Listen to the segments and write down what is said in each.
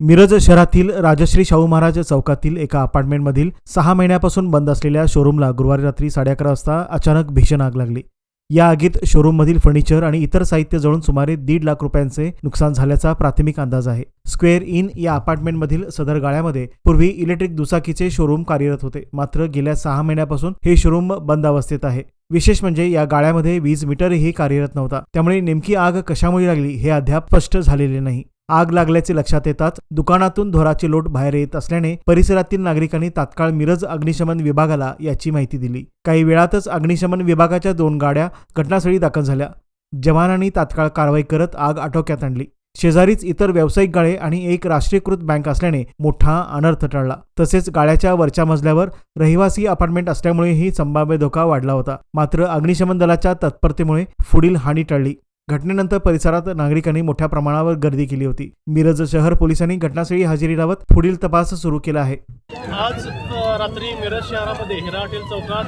मिरज शहरातील राजश्री शाहू महाराज चौकातील एका अपार्टमेंटमधील सहा महिन्यापासून बंद असलेल्या शोरूमला गुरुवारी रात्री साडे अकरा वाजता अचानक भीषण आग लागली. या आगीत शोरूममधील फर्निचर आणि इतर साहित्य जळून सुमारे दीड लाख रुपयांचे नुकसान झाल्याचा प्राथमिक अंदाज आहे. स्क्वेअर इन या अपार्टमेंटमधील सदर गाळ्यामध्ये पूर्वी इलेक्ट्रिक दुचाकीचे शोरूम कार्यरत होते. मात्र गेल्या सहा महिन्यापासून हे शोरूम बंद अवस्थेत आहे. विशेष म्हणजे या गाळ्यामध्ये वीज मीटरही कार्यरत नव्हता. त्यामुळे नेमकी आग कशामुळे लागली हे अद्याप स्पष्ट झालेले नाही. आग लागल्याचे लक्षात येताच दुकानातून धोराचे लोट बाहेर येत असल्याने परिसरातील नागरिकांनी तात्काळ मिरज अग्निशमन विभागाला याची माहिती दिली. काही वेळातच अग्निशमन विभागाच्या दोन गाड्या घटनास्थळी दाखल झाल्या. जवानांनी तात्काळ कारवाई करत आग आटोक्यात आणली. शेजारीच इतर व्यावसायिक गाळे आणि एक राष्ट्रीयकृत बँक असल्याने मोठा अनर्थ टळला. तसेच गाळ्याच्या वरच्या मजल्यावर रहिवासी अपार्टमेंट असल्यामुळेही संभाव्य धोका वाढला होता. मात्र अग्निशमन दलाच्या तत्परतेमुळे पुढील हानी टळली. घटनेनंतर परिसरात नागरिकांनी मोठ्या प्रमाणावर गर्दी केली होती. मिरज शहर पोलिसांनी घटनास्थळी हजेरी लावत पुढील तपास सुरू केला आहे. आज रात्री मिरज शहरामध्ये हिरा हॉटेल चौकात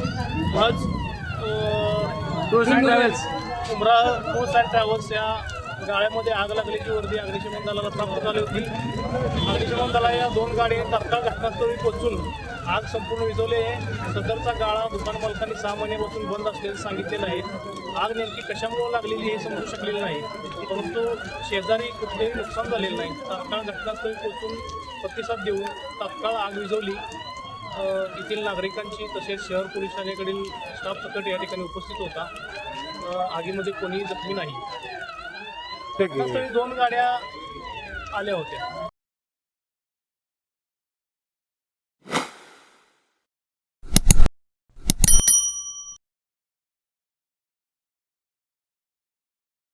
आज tours and travels Umra tours and travels या गाड्यामध्ये आग लागल्याची वर्दी अग्निशमन दलाला प्राप्त झाली होती. अग्निशमन दला या दोन गाडी तात्काळ घटनास्थळी पोहोचून आग संपूर्ण विझवली आहे. सदरचा गाळा दुकान मालकांनी सहा महिन्यापासून बंद असल्याचं सांगितलेलं आहे. आग नेमकी कशामुळे लागलेली हे समजू शकलेलं नाही. परंतु शेजारी कुठलेही नुकसान झालेलं नाही. तात्काळ घटनास्थळी पोहोचून प्रतिसाद देऊन तात्काळ आग विझवली. येथील नागरिकांची तसेच शहर पोलीस ठाण्याकडील स्टाफ सकट या ठिकाणी उपस्थित होता. आगीमध्ये कोणीही जखमी नाही. घटनास्थळी दोन गाड्या आल्या होत्या.